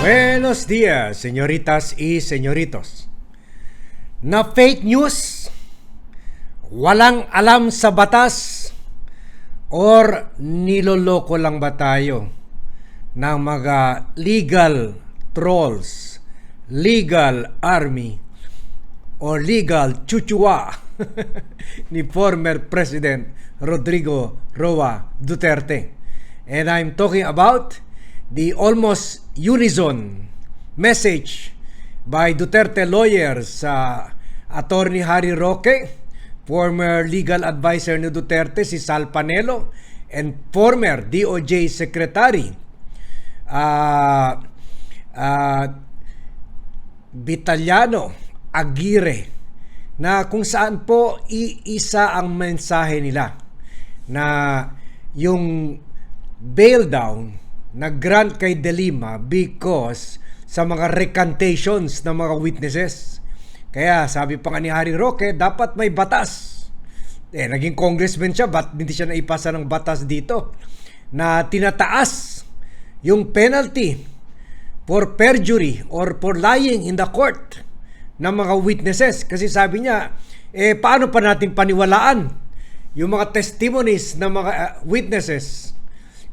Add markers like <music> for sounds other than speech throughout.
Buenos días, señoritas y señoritos. Na fake news, walang alam sa batas, or niloloko lang ba tayo ng mga legal trolls, legal army, or legal chuchua <laughs> ni former President Rodrigo Roa Duterte. And I'm talking about the almost unison message by Duterte lawyers sa Attorney Harry Roque, former legal advisor ni Duterte si Sal Panelo, and former DOJ Secretary uh, uh, Vitaliano Aguirre na kung saan po iisa ang mensahe nila na yung bail down na grant kay De Lima because sa mga recantations ng mga witnesses. Kaya sabi pa nga ni Harry Roque, dapat may batas. Eh, naging congressman siya, ba't hindi siya naipasa ng batas dito? Na tinataas yung penalty for perjury or for lying in the court ng mga witnesses. Kasi sabi niya, eh paano pa natin paniwalaan yung mga testimonies ng mga uh, witnesses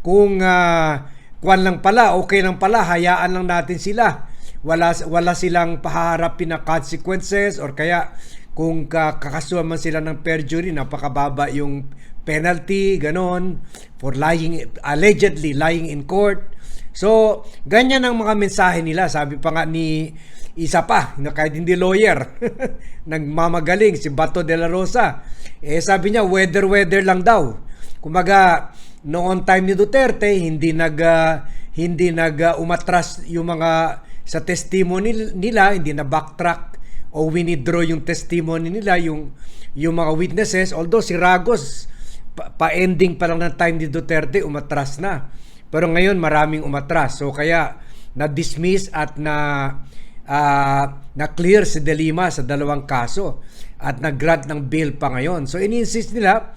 kung uh, kwan lang pala, okay lang pala, hayaan lang natin sila. Wala, wala silang paharapin na consequences or kaya kung kakasuhan man sila ng perjury, napakababa yung penalty, ganon, for lying, allegedly lying in court. So, ganyan ang mga mensahe nila. Sabi pa nga ni isa pa, na kahit hindi lawyer, <laughs> nagmamagaling, si Bato de la Rosa. Eh, sabi niya, weather-weather lang daw. Kumaga, noon time ni Duterte, hindi nag, uh, hindi nag uh, umatras yung mga sa testimony nila, hindi na backtrack o winidraw yung testimony nila, yung, yung mga witnesses. Although si Ragos, pa-ending pa, lang ng time ni Duterte, umatras na. Pero ngayon maraming umatras. So kaya na-dismiss at na uh, na-clear si De Lima sa dalawang kaso at nag-grant ng bail pa ngayon. So ininsist nila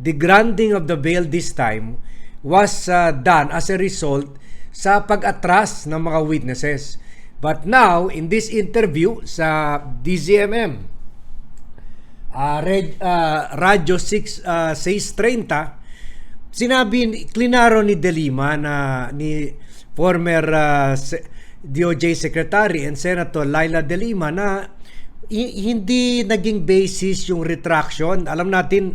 the granting of the bail this time was uh, done as a result sa pag-atras ng mga witnesses. But now, in this interview sa DZMM, uh, Red, uh, Radyo 6, uh, 630, sinabi, klinaro ni De Lima na ni former uh, DOJ Secretary and Senator Laila De Lima na hindi naging basis yung retraction. Alam natin,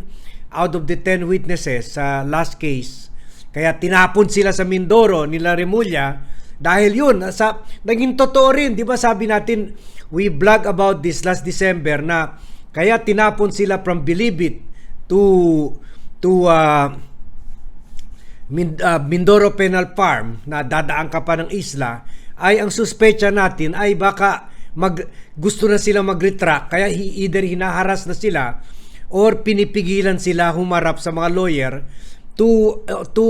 out of the 10 witnesses sa last case, kaya tinapon sila sa Mindoro nila Remulla dahil yun, sa, naging totoo rin, di ba sabi natin, we blog about this last December na kaya tinapon sila from Bilibid to to uh, uh, Mindoro Penal Farm na dadaan ka pa ng isla ay ang suspecha natin ay baka mag gusto na sila mag-retract kaya either hinaharas na sila or pinipigilan sila humarap sa mga lawyer to uh, to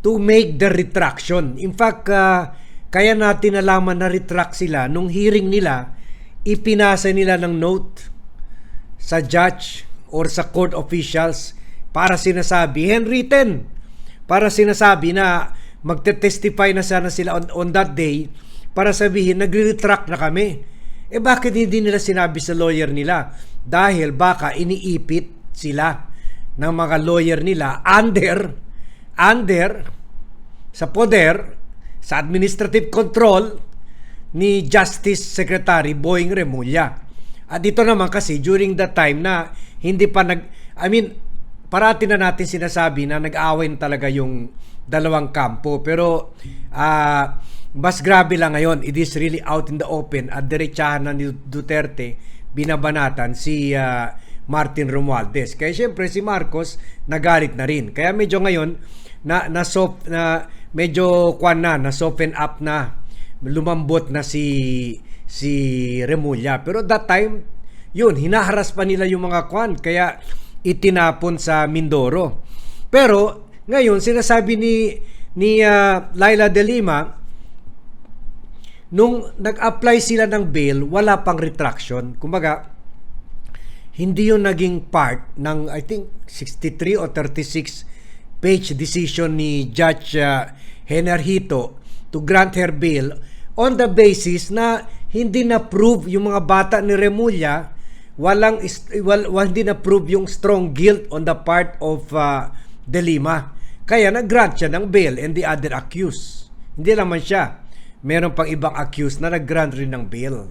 to make the retraction. In fact, uh, kaya natin nalaman na retract sila nung hearing nila, ipinasa nila ng note sa judge or sa court officials para sinasabi, handwritten, para sinasabi na magte-testify na sana sila on, on that day para sabihin, nagre-retract na kami. Eh bakit hindi nila sinabi sa lawyer nila? Dahil baka iniipit sila ng mga lawyer nila under under sa poder sa administrative control ni Justice Secretary Boying Remulla. At dito naman kasi during that time na hindi pa nag I mean parati na natin sinasabi na nag-away talaga yung dalawang kampo pero uh, mas grabe lang ngayon it is really out in the open at diretsahan na ni Duterte binabanatan si uh, Martin Romualdez. Kaya syempre si Marcos nagalit na rin. Kaya medyo ngayon na na soft na medyo kwan na na soften up na lumambot na si si Remulla pero that time yun hinaharas pa nila yung mga kwan kaya itinapon sa Mindoro pero ngayon sinasabi ni ni uh, Laila De Lima nung nag-apply sila ng bail wala pang retraction kumbaga hindi yun naging part ng I think 63 or 36 page decision ni Judge uh, Henarhito to grant her bail on the basis na hindi na prove yung mga bata ni Remulla walang wal, wal, hindi na prove yung strong guilt on the part of uh, De Lima. Kaya nag-grant siya ng bail and the other accused. Hindi naman siya. Meron pang ibang accused na nag-grant rin ng bail.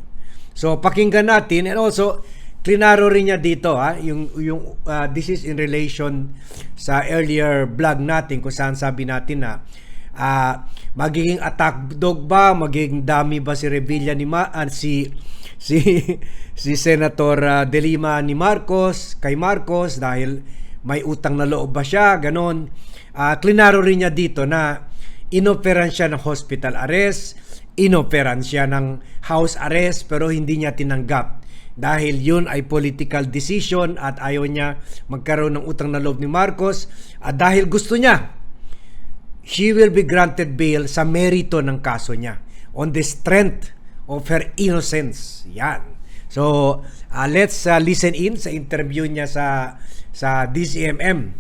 So pakinggan natin and also klinaro rin niya dito ha yung yung uh, this is in relation sa earlier vlog natin kung saan sabi natin na ah, magiging attack dog ba magiging dami ba si Revilla ni Ma, ah, si si <laughs> si Senator ah, De Lima ni Marcos kay Marcos dahil may utang na loob ba siya ganon Ah, klinaro rin niya dito na inoperan siya ng hospital arrest inoperan siya ng house arrest pero hindi niya tinanggap. Dahil yun ay political decision at ayaw niya magkaroon ng utang na loob ni Marcos. At dahil gusto niya she will be granted bail sa merito ng kaso niya on the strength of her innocence. Yan. So uh, let's uh, listen in sa interview niya sa sa DCMM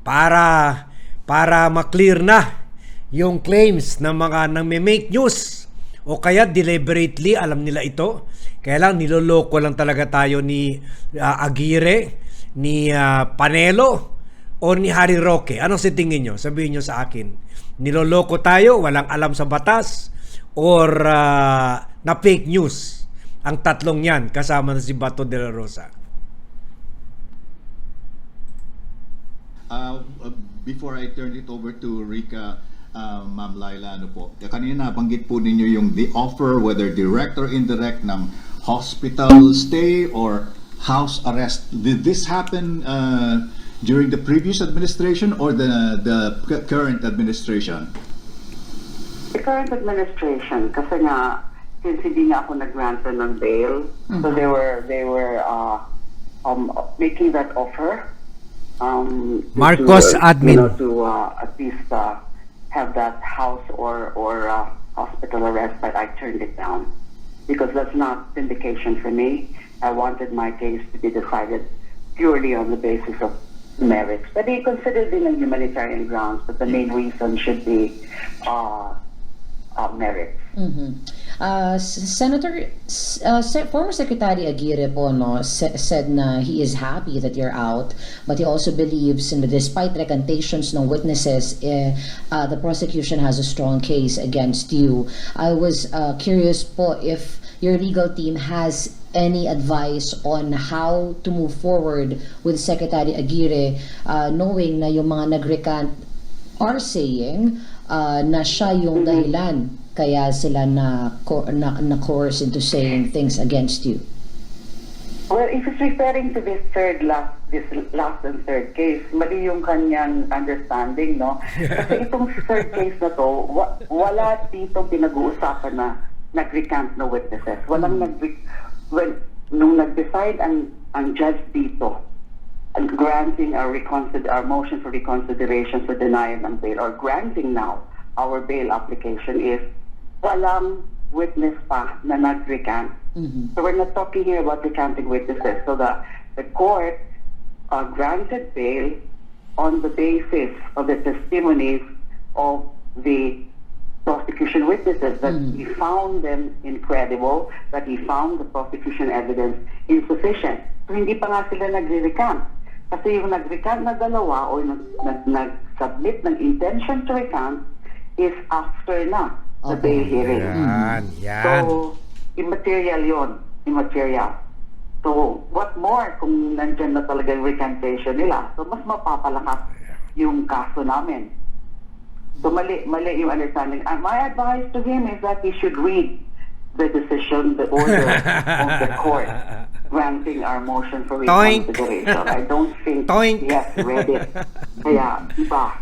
para para ma-clear na yung claims ng mga nang make news. O kaya deliberately alam nila ito. Kaya lang niloloko lang talaga tayo ni uh, Aguirre ni uh, Panelo o ni Harry Roque. Anong sa tingin nyo? Sabihin nyo sa akin. Niloloko tayo walang alam sa batas or uh, na fake news. Ang tatlong yan kasama na si Bato de la Rosa. Uh, uh, before I turn it over to Rika, uh, Ma'am Laila, ano po, kanina banggit po ninyo yung the offer, whether direct or indirect ng hospital stay or house arrest. Did this happen uh, during the previous administration or the the cu- current administration? The current administration, kasi nga, since hindi nga ako nag-grant ng bail, so they were, they were uh, um, making that offer. Um, Marcos to, admin. You know, to uh, at least uh, have that house or, or uh, hospital arrest, but I turned it down because that's not vindication for me. I wanted my case to be decided purely on the basis of merits. But he considered in on humanitarian grounds, but the main reason should be uh, uh, merits. Mhm. Uh, Senator, uh, former Secretary Aguirre po no, sa- said na he is happy that you're out, but he also believes in despite recantations ng witnesses, eh, uh, the prosecution has a strong case against you. I was uh, curious po if your legal team has any advice on how to move forward with Secretary Aguirre, uh, knowing na yung mga nag-recant are saying uh, na siya yung dahilan kaya sila na, co- na, na coerce into saying things against you. Well, if it's referring to this third last, this last and third case, mali yung kanyang understanding, no? Kasi itong third case na to, wa- wala dito pinag-uusapan na nag-recant na witnesses. Walang nag when nung nag-decide ang ang judge dito granting our reconsider our motion for reconsideration for denial ng bail or granting now our bail application is walang witness pa na nag-recant. Mhm. So we're not talking here about recanting witnesses. So the, the court uh, granted bail on the basis of the testimonies of the prosecution witnesses that he found them incredible, that he found the prosecution evidence insufficient. So hindi pa nga sila nagre-recant. Kasi yung nag-recant na dalawa o nag, nag, nag-submit ng intention to recant is after na the Okay. bail hearing. yan yan So, immaterial yon, immaterial. So, what more kung nandyan na talaga yung recantation nila? So, mas mapapalakas yung kaso namin. So, mali, mali yung understanding. And my advice to him is that he should read the decision, the order of the court <laughs> granting our motion for Toink. reconsideration. I don't think <laughs> Toink. he has read it. Kaya, iba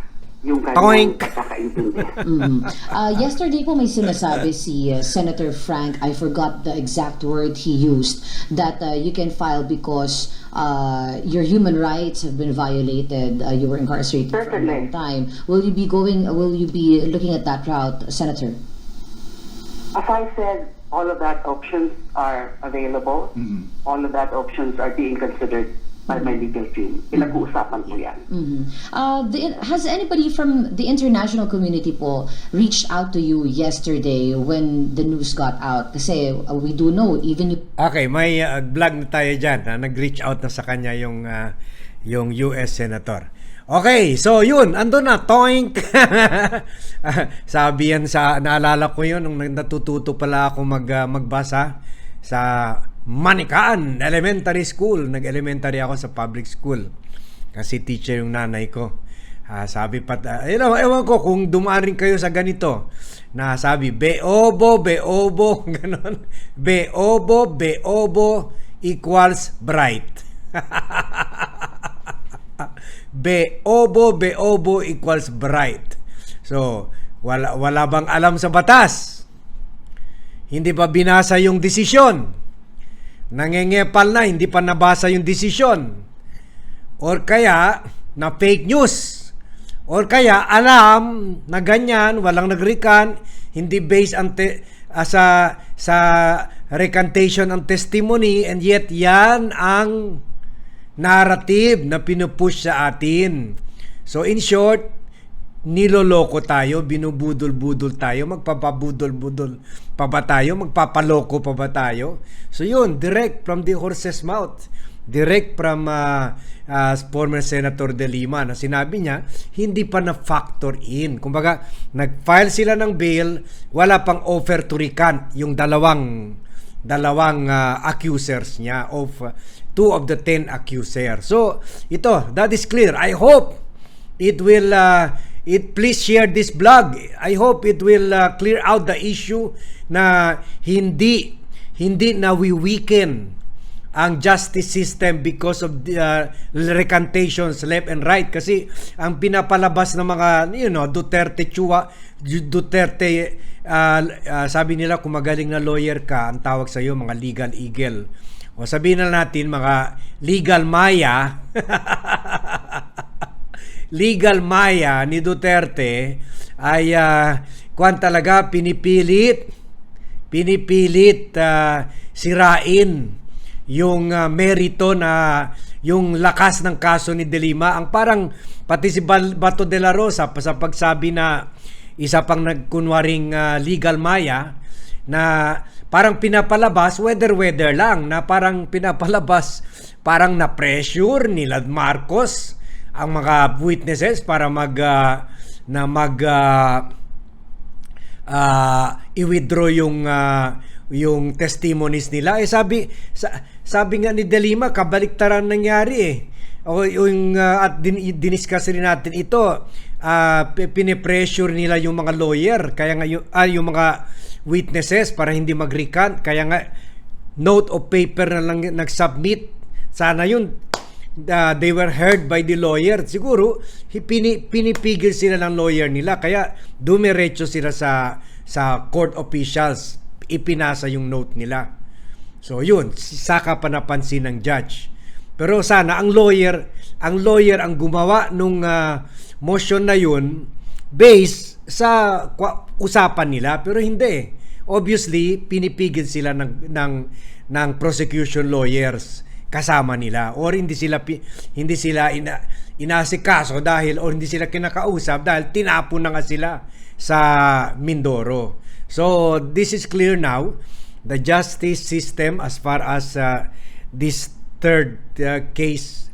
yung Toink. kanyang pagkakaintindi. Mhm. Uh, yesterday po may sinasabi si uh, Senator Frank, I forgot the exact word he used, that uh, you can file because uh, your human rights have been violated, uh, you were incarcerated for a Certainly. long time. Will you be going, will you be looking at that route, Senator? As I said, all of that options are available. Mhm. All of that options are being considered by my legal team. Pinag-uusapan po yan. Mhm. Uh, the, has anybody from the international community po reached out to you yesterday when the news got out? Kasi uh, we do know, even you Okay, may uh, vlog na tayo dyan. na nag-reach out na sa kanya yung, uh, yung US Senator. Okay, so yun, ando na, toink! <laughs> Sabi yan sa, naalala ko yun, nung natututo pala ako mag, uh, magbasa sa Manikaan Elementary School. Nag-elementary ako sa public school. Kasi teacher yung nanay ko. Ah, sabi pa, uh, ewan, ewan ko kung dumaan rin kayo sa ganito na sabi, Beobo, Beobo, <laughs> ganon. Beobo, Beobo equals bright. <laughs> Beobo, Beobo equals bright. So, wala, wala bang alam sa batas? Hindi pa binasa yung desisyon. Nangengepal na, hindi pa nabasa yung desisyon. Or kaya, na fake news. Or kaya, alam na ganyan, walang nagrikan, hindi based ang te- ah, sa, sa recantation ang testimony, and yet yan ang narrative na pinupush sa atin. So in short, niloloko tayo, binubudol-budol tayo, magpapabudol-budol pa ba tayo, magpapaloko pa ba tayo? So yun, direct from the horse's mouth. Direct from uh, uh, former Senator De Lima na sinabi niya, hindi pa na-factor in. Kumbaga, nag-file sila ng bail, wala pang offer to recant yung dalawang dalawang uh, accusers niya of two of the ten accusers. So, ito, that is clear. I hope it will uh, it please share this blog. I hope it will uh, clear out the issue na hindi hindi na we weaken ang justice system because of the uh, recantations left and right kasi ang pinapalabas ng mga you know Duterte Chua Duterte uh, uh, sabi nila kung magaling na lawyer ka ang tawag sa iyo mga legal eagle o sabihin na natin mga legal maya <laughs> legal maya ni Duterte ay uh, kwan talaga pinipilit pinipilit uh, sirain yung uh, merito na yung lakas ng kaso ni De Lima. Ang parang pati si Bato de la Rosa sa pagsabi na isa pang nagkunwaring uh, legal maya na parang pinapalabas weather weather lang na parang pinapalabas parang na pressure nila Marcos ang mga witnesses para mag uh, na mag uh, uh, i-withdraw yung uh, yung testimonies nila. Eh sabi sa, sabi nga ni Delima kabaliktaran nangyari eh. O yung uh, at din, diniscuss rin natin ito uh, pinipressure nila yung mga lawyer kaya nga yung, ah, yung mga witnesses para hindi mag-recant kaya nga note of paper na lang nag-submit sana yun uh, they were heard by the lawyer. Siguro pini, pinipigil sila ng lawyer nila kaya dumiretso sila sa sa court officials ipinasa yung note nila. So yun, saka pa napansin ng judge. Pero sana ang lawyer, ang lawyer ang gumawa nung uh, motion na yun based sa usapan nila pero hindi. Obviously, pinipigil sila ng ng ng prosecution lawyers kasama nila or hindi sila hindi sila ina, inasikaso dahil or hindi sila kinakausap dahil tinapon na nga sila sa Mindoro. So this is clear now the justice system as far as uh, this third uh, case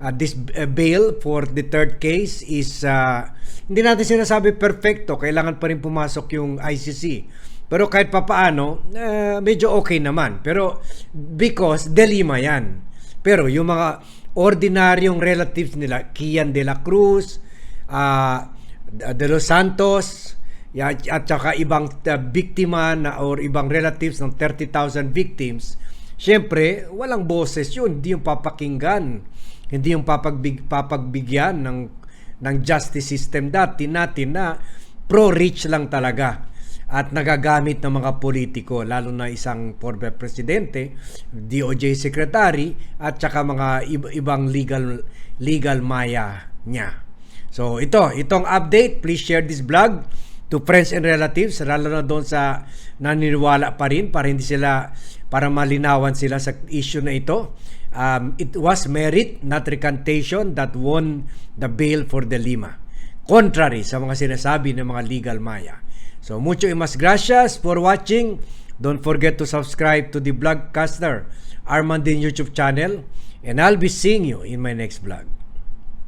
uh, this uh, bail for the third case is uh, hindi natin sinasabi perfecto kailangan pa rin pumasok yung ICC pero kahit papaano, uh, medyo okay naman. Pero because De Lima yan. Pero yung mga ordinaryong relatives nila, Kian de la Cruz, uh, De Los Santos, at saka ibang uh, biktima na or ibang relatives ng 30,000 victims, syempre, walang boses yun. Hindi yung papakinggan. Hindi yung papagbig, papagbigyan ng, ng justice system dati natin na pro-rich lang talaga at nagagamit ng mga politiko lalo na isang former presidente, DOJ secretary at saka mga ibang legal legal maya niya. So ito, itong update, please share this vlog to friends and relatives, lalo na doon sa naniniwala pa rin para hindi sila, para malinawan sila sa issue na ito. Um, it was merit, not recantation that won the bail for De Lima. Contrary sa mga sinasabi ng mga legal maya. So, mucho y mas gracias for watching. Don't forget to subscribe to the Vlogcaster Armandin YouTube channel. And I'll be seeing you in my next vlog.